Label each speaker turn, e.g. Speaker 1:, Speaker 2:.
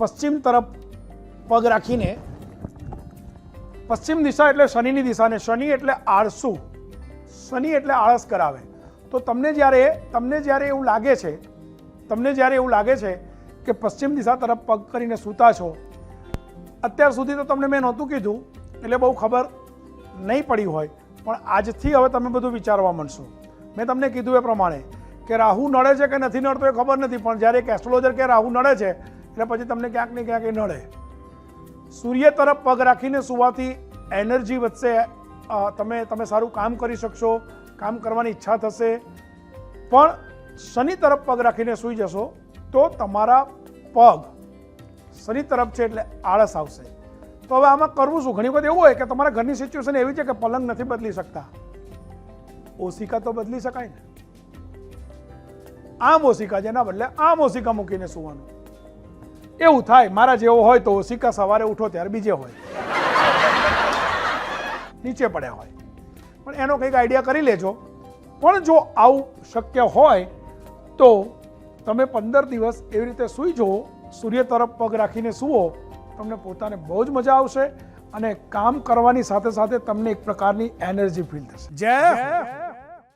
Speaker 1: પશ્ચિમ તરફ પગ રાખીને પશ્ચિમ દિશા એટલે શનિની દિશાને શનિ એટલે આળસુ. શનિ એટલે આળસ કરાવે. તો તમને જ્યારે તમને જ્યારે એવું લાગે છે, તમને જ્યારે એવું લાગે છે કે પશ્ચિમ દિશા તરફ પગ કરીને સૂતા છો, અત્યાર સુધી તો તમને મેં નહોતું કીધું, એટલે બહુ ખબર નહીં પડી હોય. પણ આજથી હવે તમે બધું વિચારવા માંડશો. મેં તમને કીધું એ પ્રમાણે કે રાહુ નડે છે કે નથી નડતો એ ખબર નથી, પણ જ્યારે એક એસ્ટ્રોલોજર કે રાહુ નડે છે એટલે પછી તમને ક્યાંક ને ક્યાંક એ નડે. સૂર્ય તરફ પગ રાખીને સુવાથી એનર્જી વધશે તમે તમે સારું કામ કરી શકશો, કામ કરવાની ઈચ્છા થશે. પણ શનિ તરફ પગ રાખીને સૂઈ જશો તો તમારા પગ શનિ તરફ છે એટલે આળસ આવશે. તો હવે આમાં કરવું શું? ઘણી વખત એવું હોય કે તમારા ઘરની સિચ્યુએશન એવી છે કે પલંગ નથી બદલી શકતા. ઓશિકા તો બદલી શકાય ને. આમ ઓશિકા જેના બદલે આમ ઓશિકા મૂકીને સૂવાનું. એવું થાય મારા જેવો હોય તો સિક્કા સવારે ઉઠો ત્યારે બીજે હોય. નીચે પડ્યા હોય. પણ એનો કંઈક આઈડિયા કરી લેજો. પણ જો આવું શક્ય હોય તો તમે પંદર દિવસ એવી રીતે સૂઈ જુઓ સૂર્ય તરફ પગ રાખીને સૂવો તમને પોતાને બહુ જ મજા આવશે અને કામ કરવાની સાથે સાથે તમને એક પ્રકારની એનર્જી ફીલ થશે. જય